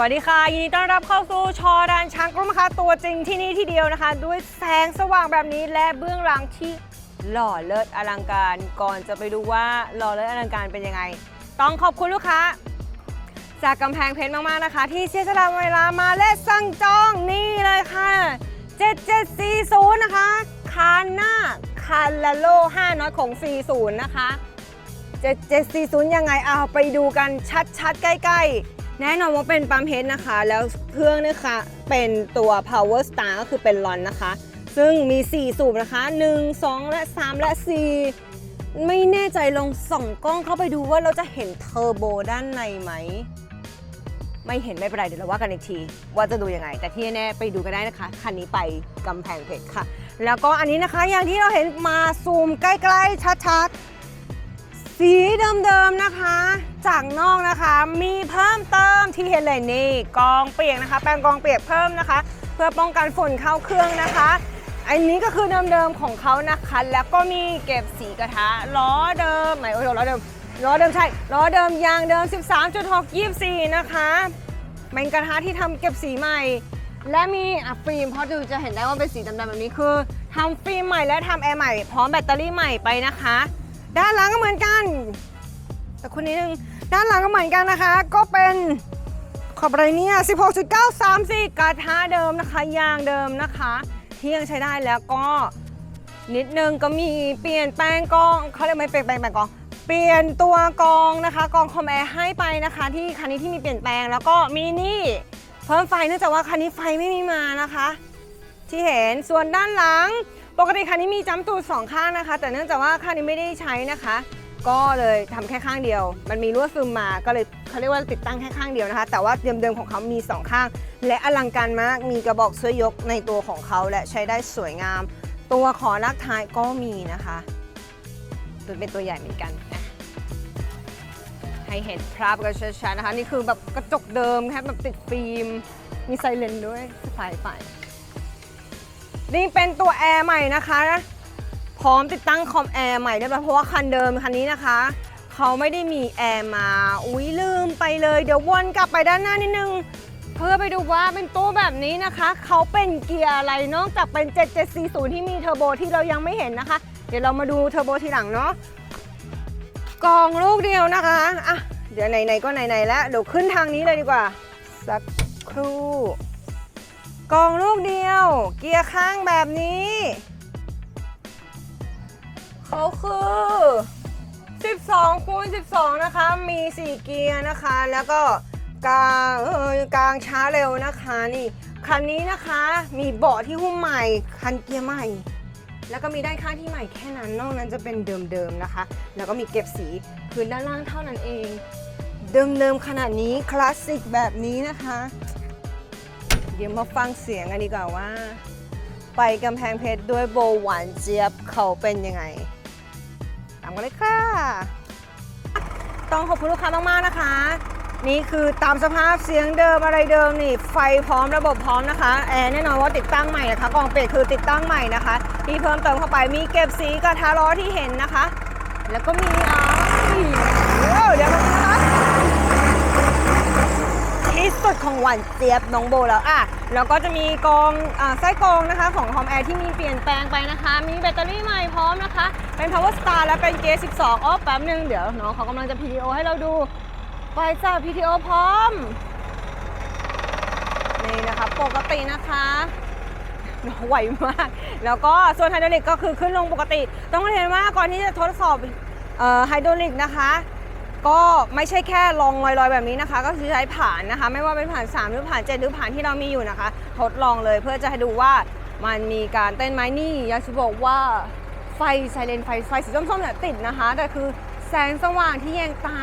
วัสดีค่ะ ยินดีต้อนรับเข้าสู่ชอดานช้างกรมค่ะตัวจริงที่นี่ที่เดียวนะคะ ด้วยแสงสว่างแบบนี้และเบื้องหลังที่หล่อเลิศอลังการ ก่อนจะไปดูว่าหล่อเลิศอลังการเป็นยังไง ต้องขอบคุณลูกค้า จากกำแพงเพชรมากๆนะคะ ที่เสียสละเวลามาและสั่งจองนี่เลยค่ะ7740นะคะคานหน้าคาลาโล5น้อยของ 40 นะคะ7740 ยังไงเอาไปดูกันชัดๆ ใกล้ๆ แน่นอนว่าเป็นปั๊มเพชรนะคะ แล้วเครื่องนะคะเป็นตัว power star ก็คือเป็นลอนนะคะ ซึ่งมี 4 สูบนะคะ 1 2 และ 3 และ 4 ไม่แน่ใจลองส่องกล้องเข้าไปดูว่าเราจะเห็นเทอร์โบด้านในไหม ไม่เห็นไม่เป็นไรเดี๋ยวเราว่ากันอีกที ว่าจะดูยังไง แต่ที่แน่ไปดูกันได้นะคะ คันนี้ไปกำแพงเพชรค่ะ แล้วก็อันนี้นะคะอย่างที่เราเห็นมาซูมใกล้ๆชัดๆ สีเดิมๆนะคะ จากนอกนะคะมีเพิ่มเติมที่เห็นเลยนี่กองเปียกนะคะ แปรงกองเปียกเพิ่มนะคะ เพื่อป้องกันฝุ่นเข้าเครื่องนะคะ อันนี้ก็คือเดิมๆของเขานะคะ แล้วก็มีเก็บสีกระทะล้อเดิมไหนโอ้โหล้อเดิมล้อเดิมใช่ล้อเดิมยางเดิม 13.6 24 นะคะเป็นกระทะที่ทำเก็บสีใหม่ และมีอะฟิล์มเพราะดูจะเห็นได้ว่าเป็นสีดำๆแบบนี้คือทำฟิล์มใหม่และทำแอร์ใหม่พร้อมแบตเตอรี่ใหม่ไปนะคะ ด้านหลังก็เหมือนกัน แต่คนนี้นึงด้านหลังก็เหมือนกันนะคะ ก็เป็นขอบอะไรเนี่ย16.934 กระทะเดิมนะคะยางเดิมนะคะที่ยังใช้ได้แล้วก็นิดนึงก็มีเปลี่ยนแปลงกองเขาเรียกไม่เปลี่ยนแปลงแปลงกอง เปลี่ยนตัวกองนะคะกองคอมแอร์ให้ไปนะคะ ที่คันนี้ที่มีเปลี่ยนแปลงแล้วก็มีนี่เพิ่มไฟเนื่องจากว่าคันนี้ไฟไม่มีมานะคะ ที่เห็นส่วนด้านหลังปกติคันนี้มีจัมป์ตูดสองข้างนะคะ แต่เนื่องจากว่าคันนี้ไม่ได้ใช้นะคะ ก็เลยทำแค่ข้างเดียว มันมีลวซึมมาก็เลยเขาเรียกว่าติดตั้งแค่ข้างเดียวนะคะ แต่ว่าเดิมๆของเขามีสองข้าง และอลังการมากมีกระบอกช่วยยกในตัวของเขาและใช้ได้สวยงาม ตัวขอลักท้ายก็มีนะคะตัวเป็นตัวใหญ่เหมือนกันให้เห็นภาพกันชัดๆนะคะ นี่คือแบบกระจกเดิมแค่แบบติดฟิล์มมีไซเลนด้วยสายไป นี่เป็นตัวแอร์ใหม่นะคะ พร้อมติดตั้งคอมแอร์ใหม่เรียบร้อยเพราะว่าคันเดิมคันนี้นะคะ เขาไม่ได้มีแอร์มา อุ้ยลืมไปเลย เดี๋ยววนกลับไปด้านหน้านิดนึง เพื่อไปดูว่าเป็นตู้แบบนี้นะคะ เขาเป็นเกียร์อะไรนอกจากเป็น 7740 ที่มีเทอร์โบที่เรายังไม่เห็นนะคะ เดี๋ยวเรามาดูเทอร์โบทีหลังเนาะกองลูกเดียวนะคะอะเดี๋ยวไหนๆก็ไหนๆแล้วเดี๋ยวขึ้นทางนี้เลยดีกว่า สักครู่ กองลูกเดียว เกียร์ข้างแบบนี้ เขาคือ 12คูณ12 นะคะ มี 4 เกียร์นะคะ แล้วก็กลางเออกลางช้าเร็วนะคะนี่ คันนี้นะคะมีเบาะที่หุ้มใหม่ คันเกียร์ใหม่ แล้วก็มีด้านข้างที่ใหม่แค่นั้นนอกนั้นจะเป็นเดิมๆนะคะ แล้วก็มีเก็บสีพื้นด้านล่างเท่านั้นเอง เดิมๆขนาดนี้คลาสสิกแบบนี้นะคะ เดี๋ยวมาฟังเสียงกันดีกว่าว่า ไปกำแพงเพชรด้วยโบหวานเจี๊ยบเขาเป็นยังไง ตามกันเลยค่ะ ต้องขอบคุณลูกค้ามากๆนะคะ นี่คือตามสภาพเสียงเดิมอะไรเดิมนี่ ไฟพร้อมระบบพร้อมนะคะแอร์แน่นอนว่าติดตั้งใหม่นะคะกล่องเป็ดคือติดตั้งใหม่นะคะ ที่เพิ่มเติมเข้าไปมีเก็บสีกระทะล้อที่เห็นนะคะ แล้วก็มีอ๋อเดี๋ยวมาดูนะคะ ที่สุดของหวานเจี๊ยบน้องโบแล้วอะแล้วก็จะมีกองอ่าไส้กองนะคะของ Home Air ที่มีเปลี่ยนแปลงไปนะคะ มีแบตเตอรี่ใหม่พร้อมนะคะ เป็น Power Star และเป็นเกียร์12อ๋อแป๊บนึงเดี๋ยวน้องเขากำลังจะ PTO ให้เราดูไปจ้า PTO พร้อม นี่นะคะปกตินะคะไหวมาก แล้วก็ส่วนไฮดรอลิกก็คือขึ้นลงปกติ ต้องเรียนว่าก่อนที่จะทดสอบไฮดรอลิกนะคะ ก็ไม่ใช่แค่ลองลอยๆแบบนี้นะคะ ก็คือใช้ผ่านนะคะ ไม่ว่าเป็นผ่าน 3 หรือผ่าน 7 หรือผ่านที่เรามีอยู่นะคะ ทดลองเลยเพื่อจะให้ดูว่ามันมีการเต้นไหมนี่อยากจะบอกว่าไฟไซเรนไฟไฟสีส้มๆเนี่ยติดนะคะ แต่คือแสงสว่างที่แยงตา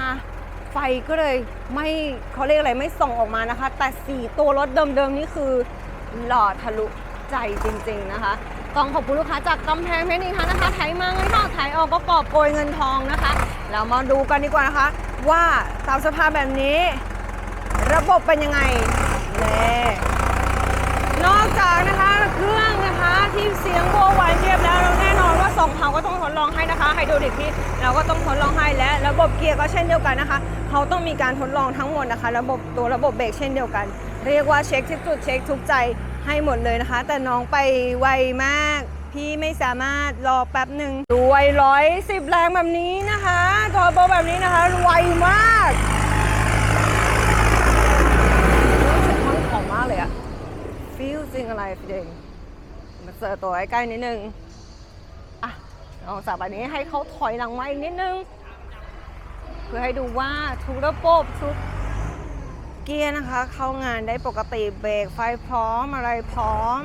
ไฟก็เลยไม่เขาเรียกอะไรไม่ส่องออกมานะคะ แต่สีตัวรถเดิมๆนี่คือหล่อทะลุใจจริง ๆนะคะต้องขอบคุณลูกค้าจากกำแพงเพชรอีกครั้งนะคะไถมาเงินเข้าไถออกก็กอบโกยเงินทองนะคะ เรามาดูกันดีกว่านะคะ ว่าตามสภาแบบนี้ ระบบเป็นยังไงแน่นอกจากนะคะเครื่องนะคะที่เสียงโวหวานเจี๊ยบแล้วเราแน่นอนว่าสองเผาก็ต้องทดลองให้นะคะไฮโดรลิกที่เราก็ต้องทดลองให้และระบบเกียร์ก็เช่นเดียวกันนะคะเขาต้องมีการทดลองทั้งหมดนะคะ ระบบตัวระบบเบรกเช่นเดียวกัน เรียกว่าเช็คทุกจุดเช็คทุกใจให้หมดเลยนะคะ แต่น้องไปไวมาก พี่ไม่สามารถรอแป๊บหนึ่งด้วยร้อยสิบแรงแบบนี้นะคะทอร์โบแบบนี้นะคะไวมากรู้สึกมันของมากเลยอะฟีลจริงอะไรจริงมาเจอตัวใกล้ๆนิดนึงอะลองสับอันนี้ให้เขาถอยหลังมาอีกนิดนึง เพื่อให้ดูว่าทุกระบบทุกเกียร์นะคะ เข้างานได้ปกติเบรกไฟพร้อมอะไรพร้อม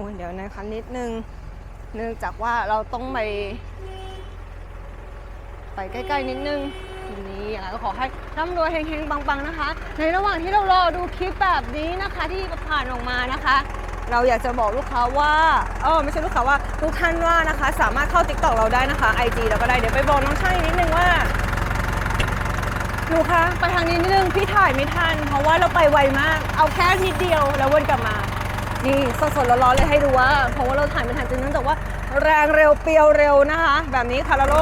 อ้ยเดี๋ยวนะคะนิดนึง เนื่องจากว่าเราต้องไป ไปใกล้ ๆ นิดนึงนี่ยังไงก็ขอให้ร่ำรวยเฮงๆ ปัง ๆ นะคะ ในระหว่างที่เรารอดูคลิปแบบนี้นะคะที่ผ่านออกมานะคะ เราอยากจะบอกลูกค้าว่าเออไม่ใช่ลูกค้าว่าทุกท่านว่านะคะ สามารถเข้า t ิ k t o k เราได้นะคะ IG เราก็ได้เดี๋ยวไปบอกน้องช่างนิดนึงว่าหนูคะไปทางนี้นิดนึงพี่ถ่ายไม่ทัน เพราะว่าเราไปไวมาก เอาแค่นิดเดียวแล้ววนกลับมา นี่สดๆร้อนๆเลยให้ดูว่า เพราะว่าเราถ่ายไม่ทันจริงเนื่องจากว่าแรงเร็วเปรียวเร็วนะคะ แบบนี้คาราโล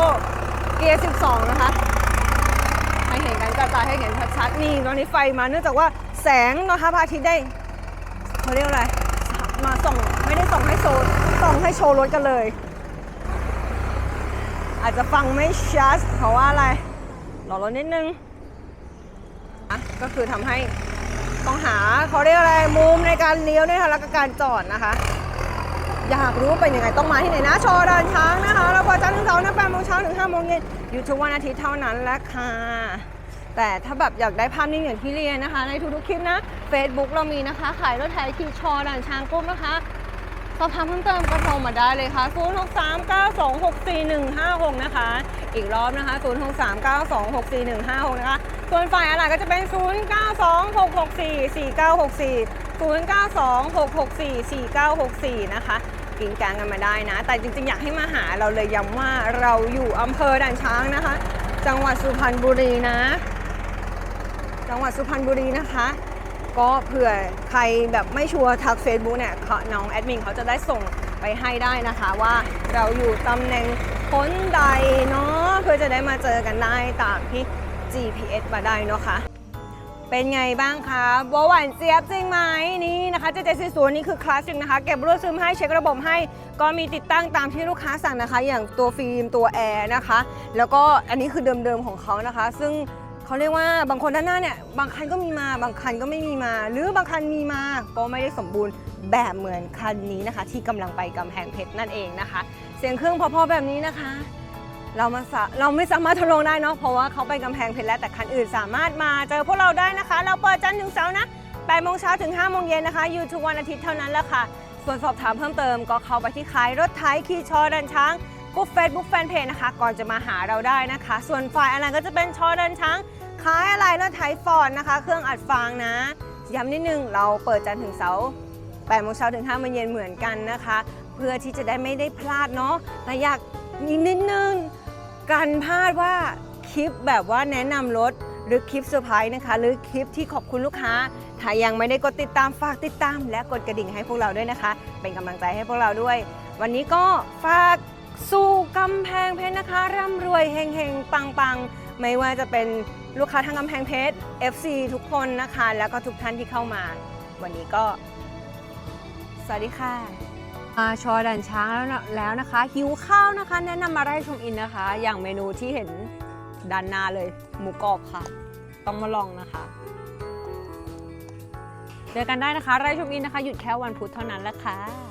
เกียร์ 12 นะคะ ให้เห็นกันกระจายให้เห็นชัดๆนี่ตอนนี้ไฟมาเนื่องจากว่าแสงนะคะพระอาทิตย์ได้เขาเรียกอะไรมาส่องไม่ได้ส่องให้โชว์ส่องให้โชว์รถกันเลย อาจจะฟังไม่ชัดเพราะว่าอะไรรอรถนิดนึงอะก็คือทำให้ ต้องหาเขาเรียกอะไรมุมในการเลี้ยวด้วยนะคะแล้วก็การจอดนะคะ อยากรู้เป็นยังไงต้องมาที่ไหนนะชอดานช้างนะคะเราเปิดจันทร์ถึงเสาร์นะ8โมงเช้าถึง5โมงเย็นอยู่ทุกวันอาทิตย์เท่านั้นแหละค่ะแต่ถ้าแบบอยากได้ภาพนิ่งอย่างที่เรียนนะคะ ในทุกๆคลิปนะ Facebook เรามีนะคะ ขายรถไถขี่ชอดานช้างกรุ๊ปนะคะสอบถามเพิ่มเติมก็โทรมาได้เลยค่ะ 0639264156 นะคะ อีกรอบนะคะ 0639264156 นะคะ ส่วนฝ่ายอะไรก็จะเป็น 0926644964 0926644964 นะคะกินกลงกันมาได้นะ แต่จริงๆ อยากให้มาหาเราเลยย้ำว่าเราอยู่อำเภอด่านช้างนะคะ จังหวัดสุพรรณบุรีนะ จังหวัดสุพรรณบุรีนะคะ ก็เผื่อใครแบบไม่ชัวร์ทัก Facebook เนี่ยเขาน้องแอดมินเขาจะได้ส่งไปให้ได้นะคะว่าเราอยู่ตำแหน่งพ้นใดเนาะเพื่อจะได้มาเจอกันได้ตามที่ GPS มาได้เนาะคะเป็นไงบ้างคะบหวานเจี๊ยบจริงไหมนี่นะคะเจเจซีศูนย์นี่คือคลาสสิกนะคะ เก็บรวดซึมให้เช็คระบบให้ ก็มีติดตั้งตามที่ลูกค้าสั่งนะคะ อย่างตัวฟิล์มตัวแอร์นะคะ แล้วก็อันนี้คือเดิมๆของเขานะคะ ซึ่งเขาเรียกว่าบางคนด้านหน้าเนี่ย บางคันก็มีมาบางคันก็ไม่มีมา หรือบางคันมีมาก็ไม่ได้สมบูรณ์แบบเหมือนคันนี้นะคะ ที่กำลังไปกำแพงเพชรนั่นเองนะคะ เสียงเครื่องพอๆแบบนี้นะคะ เรามาสะเราไม่สามารถทดลองได้เนาะเพราะว่าเขาไปกำแพงเพชรแล้วแต่คันอื่นสามารถมาเจอพวกเราได้นะคะ เราเปิดจันทร์ถึงเสาร์นะ8โมงเช้าถึง5โมงเย็นนะคะ อยู่ทุกวันอาทิตย์เท่านั้นแหละค่ะ ส่วนสอบถามเพิ่มเติมก็เข้าไปที่ขายรถไถขี่ชอดันช้างกุ๊บเฟซบุ๊กแฟนเพจนะคะ ก่อนจะมาหาเราได้นะคะ ส่วนฝ่ายอะไรก็จะเป็นชอดันช้างขายอะไรรถไถฟอร์ดนะคะ เครื่องอัดฟางนะย้ำนิดนึงเราเปิดจันทร์ถึงเสาร์8โมงเช้าถึง5โมงเย็นเหมือนกันนะคะ เพื่อที่จะได้ไม่ได้พลาดเนาะแต่อยาก นิดนึงกันพลาดว่าคลิปแบบว่าแนะนำรถหรือคลิปเซอร์ไพรส์นะคะ หรือคลิปที่ขอบคุณลูกค้า ถ้ายังไม่ได้กดติดตามฝากติดตาม และกดกระดิ่งให้พวกเราด้วยนะคะ เป็นกำลังใจให้พวกเราด้วย วันนี้ก็ฝากสู่กำแพงเพชรนะคะ ร่ำรวยเฮงเฮงปังปังๆ ไม่ว่าจะเป็นลูกค้าทางกำแพงเพชร FC ทุกคนนะคะ แล้วก็ทุกท่านที่เข้ามา วันนี้ก็ สวัสดีค่ะ มาชอดันช้างแล้วนะแล้วนะคะ หิวข้าวนะคะ แนะนำมาไร่ชมอินนะคะ อย่างเมนูที่เห็นด้านหน้าเลย หมูกรอบค่ะ ต้องมาลองนะคะเจอกันได้นะคะไร่ชมอินนะคะ หยุดแค่วันพุธเท่านั้นแหละค่ะ